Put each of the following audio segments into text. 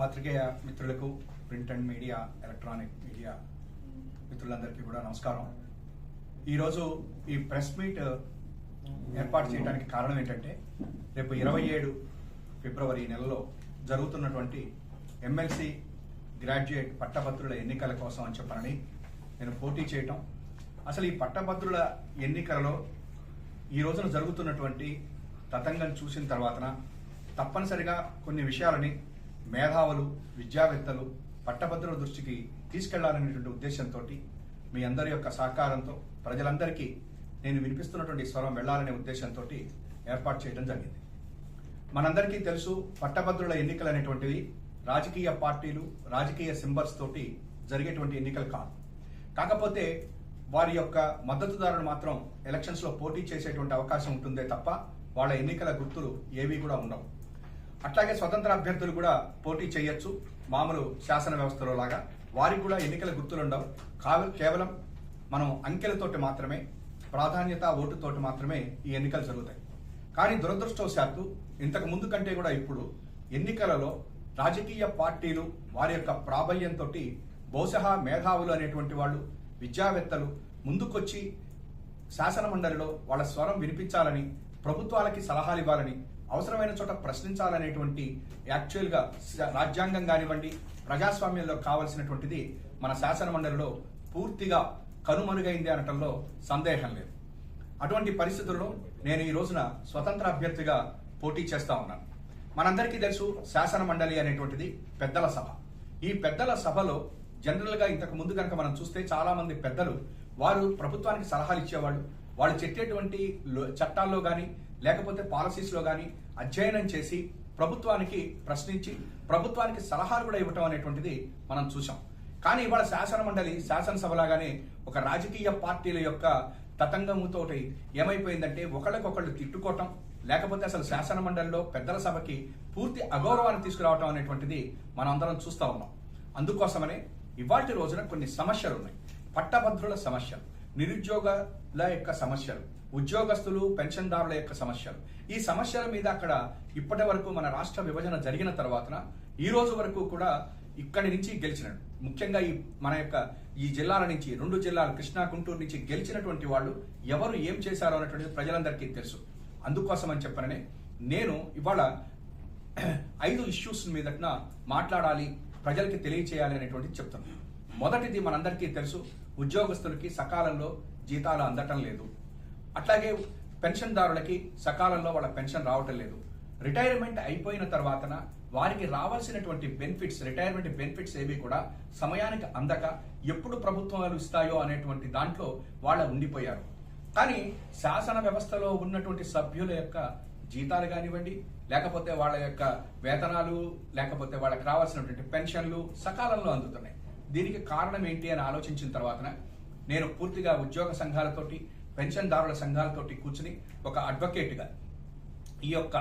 పాత్రికేయ మిత్రులకు print and media electronic media మిత్రులందరికీ కూడా నమస్కారం. ఈరోజు ఈ ప్రెస్ మీట్ ఏర్పాటు చేయడానికి కారణం ఏంటంటే రేపు ఇరవై ఏడు ఫిబ్రవరి నెలలో జరుగుతున్నటువంటి ఎమ్మెల్సీ గ్రాడ్యుయేట్ పట్టభద్రుల ఎన్నికల కోసం అని చెప్పనని నేను పోటీ చేయటం. అసలు ఈ పట్టభద్రుల ఎన్నికలలో ఈ రోజున జరుగుతున్నటువంటి తతంగం చూసిన తర్వాతన తప్పనిసరిగా కొన్ని విషయాలని మేధావులు విద్యావేత్తలు పట్టభద్రుల దృష్టికి తీసుకెళ్ళాలనేటువంటి ఉద్దేశంతో మీ అందరి యొక్క సహకారంతో ప్రజలందరికీ నేను వినిపిస్తున్నటువంటి స్వరం వెళ్ళాలనే ఉద్దేశంతో ఏర్పాటు చేయడం జరిగింది. మనందరికీ తెలుసు పట్టభద్రుల ఎన్నికలు అనేటువంటివి రాజకీయ పార్టీలు రాజకీయ సింబల్స్ తోటి జరిగేటువంటి ఎన్నికలు కాదు. కాకపోతే వారి యొక్క మద్దతుదారులు మాత్రం ఎలక్షన్స్లో పోటీ చేసేటువంటి అవకాశం ఉంటుందే తప్ప వాళ్ళ ఎన్నికల గుర్తులు ఏవి కూడా ఉండవు. అట్లాగే స్వతంత్ర అభ్యర్థులు కూడా పోటీ చేయొచ్చు. మామూలు శాసన వ్యవస్థలో లాగా. వారికి కూడా ఎన్నికల గుర్తులుండవు. ఉండవు కేవలం మనం అంకెలతోటి మాత్రమే ప్రాధాన్యత ఓటుతోటి మాత్రమే ఈ ఎన్నికలు జరుగుతాయి. కానీ దురదృష్టవశాత్తు ఇంతకు ముందు కంటే కూడా ఇప్పుడు ఎన్నికలలో రాజకీయ పార్టీలు వారి యొక్క ప్రాబల్యంతో బహుశా మేధావులు అనేటువంటి వాళ్ళు విద్యావేత్తలు ముందుకొచ్చి శాసన మండలిలో వాళ్ళ స్వరం వినిపించాలని ప్రభుత్వాలకి సలహాలు ఇవ్వాలని అవసరమైన చోట ప్రశ్నించాలనేటువంటి యాక్చువల్గా రాజ్యాంగం కానివ్వండి ప్రజాస్వామ్యంలో కావలసినటువంటిది మన శాసన మండలిలో పూర్తిగా కనుమరుగైంది అనటంలో సందేహం లేదు. అటువంటి పరిస్థితుల్లో నేను ఈ రోజున స్వతంత్ర అభ్యర్థిగా పోటీ చేస్తా ఉన్నాను. మనందరికీ తెలుసు శాసన మండలి అనేటువంటిది పెద్దల సభ. ఈ పెద్దల సభలో జనరల్గా ఇంతకు ముందు కనుక మనం చూస్తే చాలామంది పెద్దలు వారు ప్రభుత్వానికి సలహాలు ఇచ్చేవాళ్ళు. వాళ్ళు చెప్పేటువంటి లో- చట్టాల్లో కానీ లేకపోతే పాలసీస్లో కానీ అధ్యయనం చేసి ప్రభుత్వానికి ప్రశ్నించి ప్రభుత్వానికి సలహాలు కూడా ఇవ్వటం అనేటువంటిది మనం చూసాం కానీ ఇవాళ శాసన మండలి శాసనసభలాగానే ఒక రాజకీయ పార్టీల యొక్క తతంగముతోటి ఏమైపోయిందంటే ఒకళ్ళకొకళ్ళు తిట్టుకోవటం లేకపోతే అసలు శాసన మండలిలో పెద్దల సభకి పూర్తి అగౌరవాన్ని తీసుకురావటం అనేటువంటిది మనం అందరం చూస్తా ఉన్నాం. అందుకోసమనే ఇవాటి రోజున కొన్ని సమస్యలు ఉన్నాయి. పట్టభద్రుల సమస్యలు నిరుద్యోగుల యొక్క సమస్యలు ఉద్యోగస్తులు పెన్షన్దారుల యొక్క సమస్యలు. ఈ సమస్యల మీద అక్కడ ఇప్పటి వరకు మన రాష్ట్ర విభజన జరిగిన తర్వాతన ఈ రోజు వరకు కూడా ఇక్కడి నుంచి గెలిచినాడు. ముఖ్యంగా ఈ మన యొక్క ఈ జిల్లాల నుంచి రెండు జిల్లాలు కృష్ణా గుంటూరు నుంచి గెలిచినటువంటి వాళ్ళు ఎవరు ఏం చేశారో అనేటువంటిది ప్రజలందరికీ తెలుసు. అందుకోసం అని చెప్పననే నేను ఇవాళ ఐదు ఇష్యూస్ మీద మాట్లాడాలి ప్రజలకి తెలియచేయాలి అనేటువంటిది చెప్తున్నాను మొదటిది మనందరికీ తెలుసు ఉద్యోగస్తులకి సకాలంలో జీతాలు అందటం లేదు. అట్లాగే పెన్షన్దారులకి సకాలంలో వాళ్ళ పెన్షన్ రావటం లేదు. రిటైర్మెంట్ అయిపోయిన తర్వాతన వారికి రావాల్సినటువంటి బెనిఫిట్స్ రిటైర్మెంట్ బెనిఫిట్స్ ఏవి కూడా సమయానికి అందక ఎప్పుడు ప్రభుత్వాలు ఇస్తాయో అనేటువంటి దాంట్లో వాళ్ళ ఉండిపోయారు. కానీ శాసన వ్యవస్థలో ఉన్నటువంటి సభ్యుల యొక్క జీతాలు కానివ్వండి లేకపోతే వాళ్ళ యొక్క వేతనాలు లేకపోతే వాళ్ళకి రావాల్సినటువంటి పెన్షన్లు సకాలంలో అందుతున్నాయి. దీనికి కారణం ఏంటి అని ఆలోచించిన తర్వాతన నేను పూర్తిగా ఉద్యోగ సంఘాలతోటి పెన్షన్దారుల సంఘాలతోటి కూర్చుని ఒక అడ్వకేట్గా ఈ యొక్క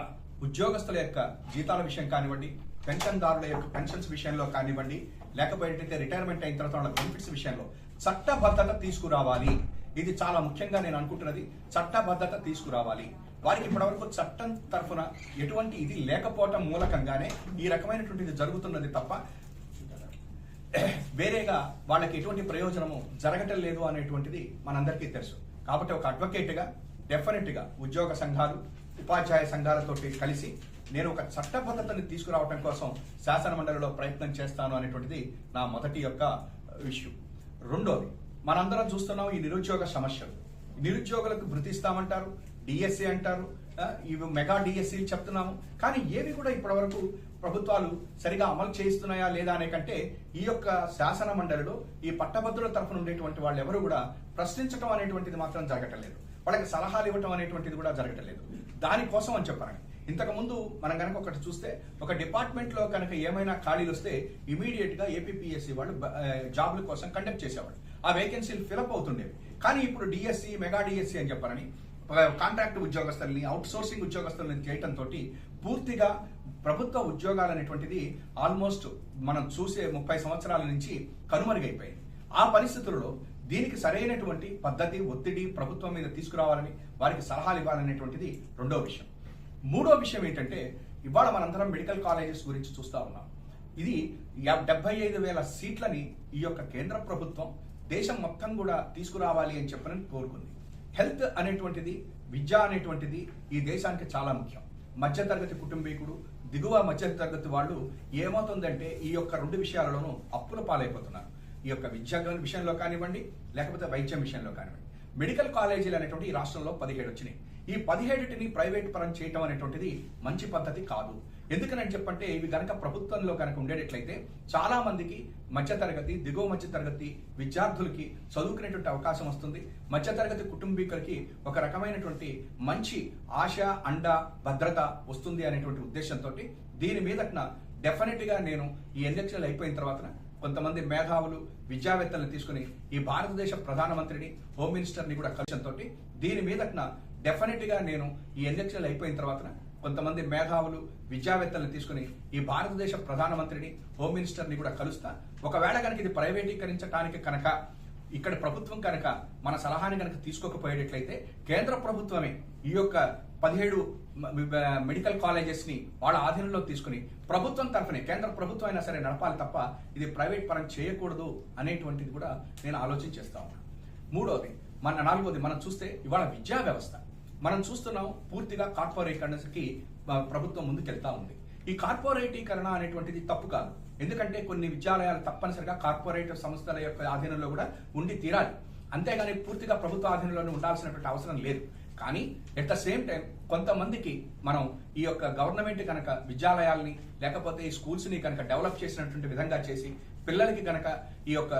ఉద్యోగస్తుల యొక్క జీతాల విషయం కానివ్వండి పెన్షన్దారుల యొక్క పెన్షన్స్ విషయంలో కానివ్వండి లేకపోతే రిటైర్మెంట్ అయిన తర్వాత వాళ్ళ బెనిఫిట్స్ విషయంలో చట్టబద్ధత తీసుకురావాలి. ఇది చాలా ముఖ్యంగా నేను అనుకుంటున్నది. చట్టబద్ధత తీసుకురావాలి. వారికి ఇప్పటివరకు చట్టం తరఫున ఎటువంటి ఇది లేకపోవటం మూలకంగానే ఈ రకమైనటువంటిది జరుగుతున్నది తప్ప వేరేగా వాళ్ళకి ఎటువంటి ప్రయోజనము జరగటం లేదు అనేటువంటిది మనందరికీ తెలుసు. కాబట్టి ఒక అడ్వకేట్గా డెఫినెట్గా ఉద్యోగ సంఘాలు ఉపాధ్యాయ సంఘాలతోటి కలిసి నేను ఒక చట్టబద్ధతని తీసుకురావడం కోసం శాసనమండలిలో ప్రయత్నం చేస్తాను అనేటువంటిది నా మొదటి యొక్క ఇష్యూ రెండోది మనందరం చూస్తున్నాం ఈ నిరుద్యోగ సమస్యలు. నిరుద్యోగులకు భృతిస్తామంటారు డిఎస్సి అంటారు ఇవి మెగా డిఎస్సీలు చెప్తున్నాము. కానీ ఏవి కూడా ఇప్పటివరకు ప్రభుత్వాలు సరిగా అమలు చేయిస్తున్నాయా లేదా అనే కంటే ఈ యొక్క శాసన మండలిలో ఈ పట్టభద్రుల తరఫున ఉండేటువంటి వాళ్ళు ఎవరు కూడా ప్రశ్నించడం అనేటువంటిది మాత్రం జరగటలేదు. వాళ్ళకి సలహాలు ఇవ్వటం అనేటువంటిది కూడా జరగటం లేదు దానికోసం అని చెప్పారని ఇంతకు ముందు మనం కనుక ఒకటి చూస్తే ఒక డిపార్ట్మెంట్లో కనుక ఏమైనా ఖాళీలు వస్తే ఇమీడియట్గా వాళ్ళు జాబ్ల కోసం కండక్ట్ చేసేవాళ్ళు. ఆ వేకెన్సీలు ఫిలప్ అవుతుండేవి. కానీ ఇప్పుడు డిఎస్సి మెగా డిఎస్సి అని చెప్పారని కాంట్రాక్ట్ ఉద్యోగస్తుల్ని అవుట్ సోర్సింగ్ ఉద్యోగస్తుల్ని చేయటంతో పూర్తిగా ప్రభుత్వ ఉద్యోగాలు అనేటువంటిది ఆల్మోస్ట్ మనం చూసే ముప్పై సంవత్సరాల నుంచి కనుమరుగైపోయింది. ఆ పరిస్థితుల్లో దీనికి సరైనటువంటి పద్ధతి ఒత్తిడి ప్రభుత్వం మీద తీసుకురావాలని వారికి సలహాలు ఇవ్వాలనేటువంటిది రెండో విషయం. మూడో విషయం ఏంటంటే ఇవాళ మనందరం మెడికల్ కాలేజెస్ గురించి చూస్తా ఉన్నాం. ఇది డెబ్బై ఐదు వేల సీట్లని ఈ యొక్క కేంద్ర ప్రభుత్వం దేశం మొత్తం కూడా తీసుకురావాలి అని చెప్పని కోరుకుంది. హెల్త్ అనేటువంటిది విద్య అనేటువంటిది ఈ దేశానికి చాలా ముఖ్యం. మధ్యతరగతి కుటుంబీకుడు దిగువ మధ్యతరగతి వాళ్ళు ఏమవుతుందంటే ఈ యొక్క రెండు విషయాలలోనూ అప్పుల పాలైపోతున్నారు. ఈ యొక్క విద్యా విషయంలో కానివ్వండి లేకపోతే వైద్యం విషయంలో కానివ్వండి. మెడికల్ కాలేజీలు అనేటువంటి ఈ రాష్ట్రంలో పదిహేడు వచ్చినాయి. ఈ పదిహేడుటిని ప్రైవేట్ పరం చేయటం అనేటువంటిది మంచి పద్ధతి కాదు. ఎందుకని చెప్పంటే ఇవి గనక ప్రభుత్వంలో కనుక ఉండేటట్లయితే చాలా మందికి మధ్యతరగతి దిగువ మధ్యతరగతి విద్యార్థులకి చదువుకునేటువంటి అవకాశం వస్తుంది. మధ్యతరగతి కుటుంబీకులకి ఒక రకమైనటువంటి మంచి ఆశ అండ భద్రత వస్తుంది అనేటువంటి ఉద్దేశంతో దీని మీదట్న డెఫినెట్గా నేను ఈ ఎన్నికలు అయిపోయిన తర్వాత కొంతమంది మేధావులు విద్యావేత్తలను తీసుకుని ఈ భారతదేశ ప్రధానమంత్రిని హోమ్ మినిస్టర్ని కూడా కలిసంతో దీని మీదట్న డెఫినెట్గా నేను ఈ ఎన్నికలు అయిపోయిన తర్వాత కొంతమంది మేధావులు విద్యావేత్తలను తీసుకుని ఈ భారతదేశ ప్రధానమంత్రిని హోమ్ మినిస్టర్ని కూడా కలుస్తా. ఒకవేళ కనుక ఇది ప్రైవేటీకరించడానికి కనుక ఇక్కడ ప్రభుత్వం కనుక మన సలహాని కనుక తీసుకోకపోయేటట్లయితే కేంద్ర ప్రభుత్వమే ఈ యొక్క పదిహేడు మెడికల్ కాలేజెస్ని వాళ్ళ ఆధీనంలో తీసుకుని ప్రభుత్వం తరఫునే కేంద్ర ప్రభుత్వం అయినా సరే నడపాలి తప్ప ఇది ప్రైవేట్ పరం చేయకూడదు అనేటువంటిది కూడా నేను ఆలోచన చేస్తా ఉన్నాను మూడోది మన నాలుగోది మనం చూస్తే ఇవాళ విద్యా వ్యవస్థ. మనం చూస్తున్నాం పూర్తిగా కార్పొరేటీకరణకి ప్రభుత్వం ముందుకెళ్తా ఉంది. ఈ కార్పొరేటీకరణ అనేటువంటిది తప్పు కాదు. ఎందుకంటే కొన్ని విద్యాలయాలు తప్పనిసరిగా కార్పొరేట్ సంస్థల యొక్క ఆధీనంలో కూడా ఉండి తీరాలి. అంతేగాని పూర్తిగా ప్రభుత్వ ఆధీనంలోనే ఉండాల్సినటువంటి అవసరం లేదు. కానీ ఎట్ ద సేమ్ టైం కొంతమందికి మనం ఈ యొక్క గవర్నమెంట్ కనుక విద్యాలయాల్ని లేకపోతే ఈ స్కూల్స్ని కనుక డెవలప్ చేసినటువంటి విధంగా చేసి పిల్లలకి కనుక ఈ యొక్క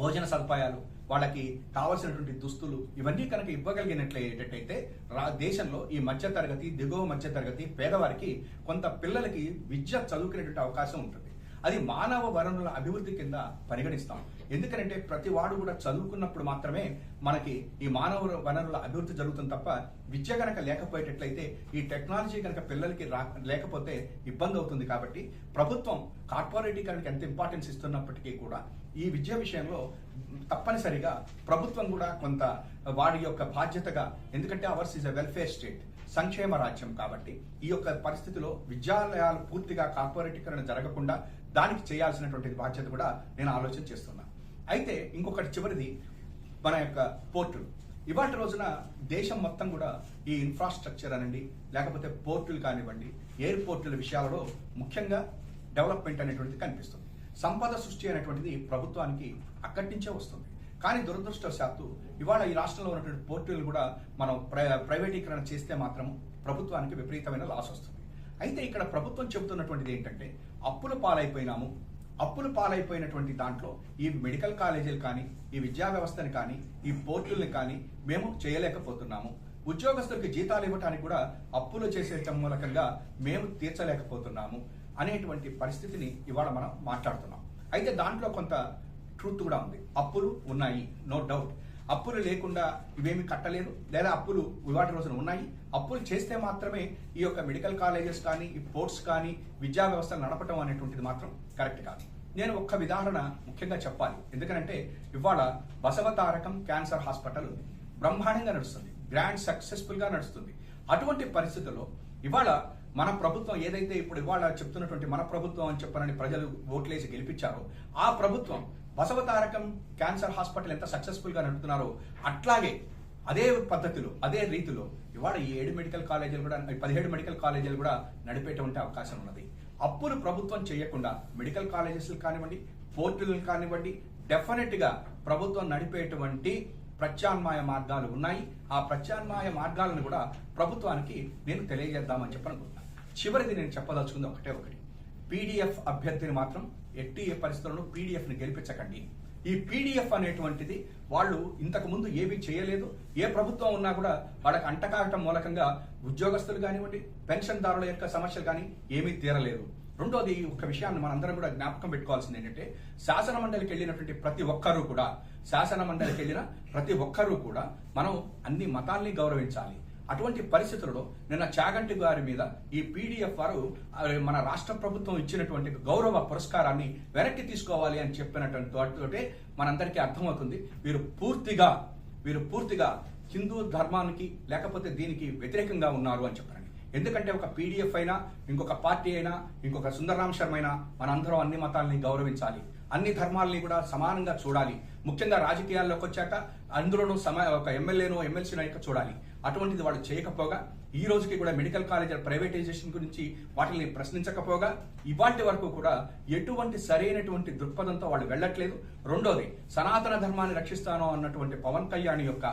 భోజన సదుపాయాలు వాళ్ళకి కావలసినటువంటి దుస్తులు ఇవన్నీ కనుక ఇవ్వగలిగినట్లయితే రా దేశంలో ఈ మధ్య తరగతి దిగువ మధ్య తరగతి పేదవారికి కొంత పిల్లలకి విద్య చదువుకునేటువంటి అవకాశం ఉంటుంది. అది మానవ వనరుల అభివృద్ధి కింద పరిగణిస్తాం. ఎందుకంటే ప్రతి వాడు కూడా చదువుకున్నప్పుడు మాత్రమే మనకి ఈ మానవ వనరుల అభివృద్ధి జరుగుతుంది తప్ప విద్య కనుక లేకపోయేటట్లయితే ఈ టెక్నాలజీ కనుక పిల్లలకి రా లేకపోతే ఇబ్బంది అవుతుంది కాబట్టి ప్రభుత్వం కార్పొరేటీకరణకి ఎంత ఇంపార్టెన్స్ ఇస్తున్నప్పటికీ కూడా ఈ విద్య విషయంలో తప్పనిసరిగా ప్రభుత్వం కూడా కొంత వాడి యొక్క బాధ్యతగా ఎందుకంటే ours is a welfare state సంక్షేమ రాజ్యం కాబట్టి ఈ యొక్క పరిస్థితిలో విద్యాలయాలు పూర్తిగా కార్పొరేటీకరణ జరగకుండా దానికి చేయాల్సినటువంటి బాధ్యత కూడా నేను ఆలోచన చేస్తున్నా. అయితే ఇంకొకటి చివరిది మన యొక్క పోర్టులు. ఇవాటి రోజున దేశం మొత్తం కూడా ఈ ఇన్ఫ్రాస్ట్రక్చర్ అనండి లేకపోతే పోర్టులు కానివ్వండి ఎయిర్పోర్టుల విషయాలలో ముఖ్యంగా డెవలప్మెంట్ అనేటువంటిది కనిపిస్తుంది. సంపద సృష్టి అనేటువంటిది ప్రభుత్వానికి అక్కడి నుంచే వస్తుంది. కానీ దురదృష్టవశాత్తు ఇవాళ ఈ రాష్ట్రంలో ఉన్నటువంటి పోర్టులు కూడా మనం ప్రైవేటీకరణ చేస్తే మాత్రం ప్రభుత్వానికి విపరీతమైన లాస్ వస్తుంది. అయితే ఇక్కడ ప్రభుత్వం చెబుతున్నటువంటిది ఏంటంటే అప్పుల పాలైపోయినాము. అప్పులు పాలైపోయినటువంటి దాంట్లో ఈ మెడికల్ కాలేజీలు కానీ ఈ విద్యా వ్యవస్థని కానీ ఈ పోర్టుల్ని కానీ మేము చేయలేకపోతున్నాము. ఉద్యోగస్తులకి జీతాలు ఇవ్వటానికి కూడా అప్పులు చేసేయటం మూలకంగా మేము తీర్చలేకపోతున్నాము. అనేటువంటి పరిస్థితిని ఇవాళ మనం మాట్లాడుతున్నాం. అయితే దాంట్లో కొంత ట్రూత్ కూడా ఉంది. అప్పులు ఉన్నాయి నో డౌట్ అప్పులు లేకుండా ఇవేమి కట్టలేదు. లేదా అప్పులు ఇవాటి రోజున ఉన్నాయి. అప్పులు చేస్తే మాత్రమే ఈ యొక్క మెడికల్ కాలేజెస్ కానీ ఈ పోర్ట్స్ కానీ విద్యా వ్యవస్థ నడపటం అనేటువంటిది మాత్రం కరెక్ట్ కాదు. నేను ఒక్క ఉదాహరణ ముఖ్యంగా చెప్పాలి. ఎందుకంటే ఇవాళ బసవతారకం క్యాన్సర్ హాస్పిటల్ ఉంది. బ్రహ్మాండంగా నడుస్తుంది. గ్రాండ్ సక్సెస్ఫుల్గా నడుస్తుంది. అటువంటి పరిస్థితుల్లో ఇవాళ మన ప్రభుత్వం ఏదైతే ఇప్పుడు ఇవాళ చెప్తున్నటువంటి మన ప్రభుత్వం అని చెప్పారని ప్రజలు ఓట్లేసి గెలిపించారో ఆ ప్రభుత్వం బసవతారకం క్యాన్సర్ హాస్పిటల్ ఎంత సక్సెస్ఫుల్గా నడుపుతున్నారో అట్లాగే అదే పద్ధతిలో అదే రీతిలో ఇవాళ ఈ ఏడు మెడికల్ కాలేజీలు కూడా పదిహేడు మెడికల్ కాలేజీలు కూడా నడిపేటువంటి అవకాశం ఉన్నది. అప్పులు ప్రభుత్వం చేయకుండా మెడికల్ కాలేజెస్ కానివ్వండి పోర్టులు కానివ్వండి డెఫినెట్గా ప్రభుత్వం నడిపేటువంటి ప్రత్యామ్నాయ మార్గాలు ఉన్నాయి. ఆ ప్రత్యామ్నాయ మార్గాలను కూడా ప్రభుత్వానికి నేను తెలియజేద్దామని చెప్పనుకుంటున్నాను. చివరిది నేను చెప్పదలుచుకుంది ఒకటే ఒకటి. పీడిఎఫ్ అభ్యర్థిని మాత్రం ఎట్టి పరిస్థితుల్లో పీడిఎఫ్ని గెలిపించకండి. ఈ పీడిఎఫ్ అనేటువంటిది వాళ్ళు ఇంతకుముందు ఏమీ చేయలేదు. ఏ ప్రభుత్వం ఉన్నా కూడా వాళ్ళకి అంటకాగటం మూలకంగా ఉద్యోగస్తులు కానివ్వండి పెన్షన్దారుల యొక్క సమస్యలు కానీ ఏమీ తీరలేదు. రెండోది ఒక విషయాన్ని మనందరం కూడా జ్ఞాపకం పెట్టుకోవాల్సింది ఏంటంటే శాసన మండలికి వెళ్ళినటువంటి ప్రతి ఒక్కరూ కూడా శాసన మండలికి వెళ్ళిన ప్రతి ఒక్కరూ కూడా మనం అన్ని మతాల్ని గౌరవించాలి. అటువంటి పరిస్థితుల్లో నిన్న చాగంటి గారి మీద ఈ పీడిఎఫ్ వారు మన రాష్ట్ర ప్రభుత్వం ఇచ్చినటువంటి గౌరవ పురస్కారాన్ని వెనక్కి తీసుకోవాలి అని చెప్పినటువంటి వాటితోటే మనందరికీ అర్థమవుతుంది. వీరు పూర్తిగా వీరు పూర్తిగా హిందూ ధర్మానికి లేకపోతే దీనికి వ్యతిరేకంగా ఉన్నారు అని చెప్పారండి. ఎందుకంటే ఒక పీడిఎఫ్ అయినా ఇంకొక పార్టీ అయినా ఇంకొక సుందరరామ్ శర్మ అయినా మనందరం అన్ని మతాలని గౌరవించాలి. అన్ని ధర్మాలని కూడా సమానంగా చూడాలి. ముఖ్యంగా రాజకీయాల్లోకి వచ్చాక అందులోనూ సమా ఒక ఎమ్మెల్యేనో ఎమ్మెల్సీనో నాయక చూడాలి. అటువంటిది వాళ్ళు చేయకపోగా ఈ రోజుకి కూడా మెడికల్ కాలేజ్ ప్రైవేటైజేషన్ గురించి వాటిని ప్రశ్నించకపోగా ఇవాటి వరకు కూడా ఎటువంటి సరైనటువంటి దృక్పథంతో వాళ్ళు వెళ్ళట్లేదు. రెండోది సనాతన ధర్మాన్ని రక్షిస్తాను అన్నటువంటి పవన్ కళ్యాణ్ యొక్క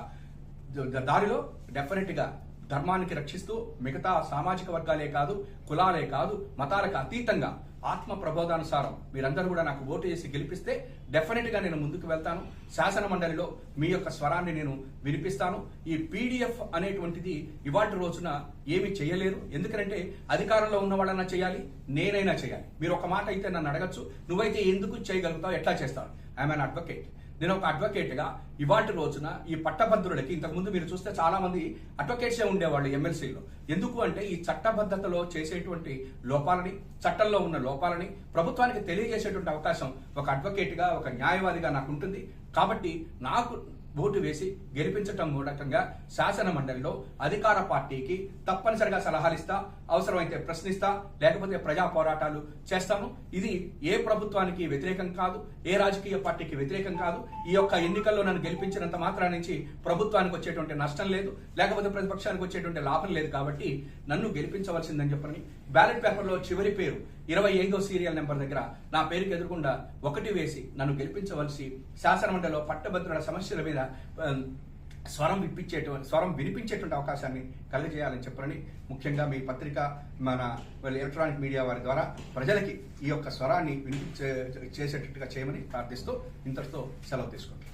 దారిలో డెఫినెట్గా ధర్మానికి రక్షిస్తూ మిగతా సామాజిక వర్గాలే కాదు కులాలే కాదు మతాలకు అతీతంగా ఆత్మ ప్రబోధానుసారం మీరందరూ కూడా నాకు ఓటు చేసి గెలిపిస్తే డెఫినెట్గా నేను ముందుకు వెళ్తాను. శాసన మండలిలో మీ యొక్క స్వరాన్ని నేను వినిపిస్తాను. ఈ పీడిఎఫ్ అనేటువంటిది ఇవాటి రోజున ఏమి చేయలేరు. ఎందుకంటే అధికారంలో ఉన్న వాళ్ళన్నా చేయాలి నేనైనా చేయాలి. మీరు ఒక మాట అయితే నన్ను అడగచ్చు. నువ్వైతే ఎందుకు చేయగలుగుతావు? ఎట్లా చేస్తావు? ఐఎమ్ అన్ అడ్వకేట్ నేను ఒక అడ్వకేట్గా ఇవాటి రోజున ఈ పట్టభద్రులకి ఇంతకుముందు మీరు చూస్తే చాలామంది అడ్వకేట్సే ఉండేవాళ్ళు ఎమ్మెల్సీలో. ఎందుకు అంటే ఈ చట్టబద్ధతలో చేసేటువంటి లోపాలని చట్టంలో ఉన్న లోపాలని ప్రభుత్వానికి తెలియజేసేటువంటి అవకాశం ఒక అడ్వకేట్గా ఒక న్యాయవాదిగా నాకు ఉంటుంది. కాబట్టి నాకు ఓటు వేసి గెలిపించటం మూలకంగా శాసన మండలిలో అధికార పార్టీకి తప్పనిసరిగా సలహాలు ఇస్తా అవసరమైతే ప్రశ్నిస్తా లేకపోతే ప్రజా పోరాటాలు చేస్తాము. ఇది ఏ ప్రభుత్వానికి వ్యతిరేకం కాదు ఏ రాజకీయ పార్టీకి వ్యతిరేకం కాదు. ఈ యొక్క ఎన్నికల్లో నన్ను గెలిపించినంత మాత్రా నుంచి ప్రభుత్వానికి వచ్చేటువంటి నష్టం లేదు లేకపోతే ప్రతిపక్షానికి వచ్చేటువంటి లాభం లేదు కాబట్టి నన్ను గెలిపించవలసిందని చెప్పని బ్యాలెట్ పేపర్లో చివరి పేరు ఇరవై ఐదో సీరియల్ నెంబర్ దగ్గర నా పేరుకి ఎదురుకుండా ఒకటి వేసి నన్ను గెలిపించవలసి శాసనమండలిలో పట్టభద్రుల సమస్యల మీద స్వరం విప్పించేటువంటి స్వరం వినిపించేటువంటి అవకాశాన్ని కలిగజేయాలని చెప్పరని ముఖ్యంగా మీ పత్రిక మన ఎలక్ట్రానిక్ మీడియా వారి ద్వారా ప్రజలకి ఈ యొక్క స్వరాన్ని వినిపించే చేసేటట్టుగా చేయమని ప్రార్థిస్తూ ఇంతటితో సెలవు తీసుకుంటాం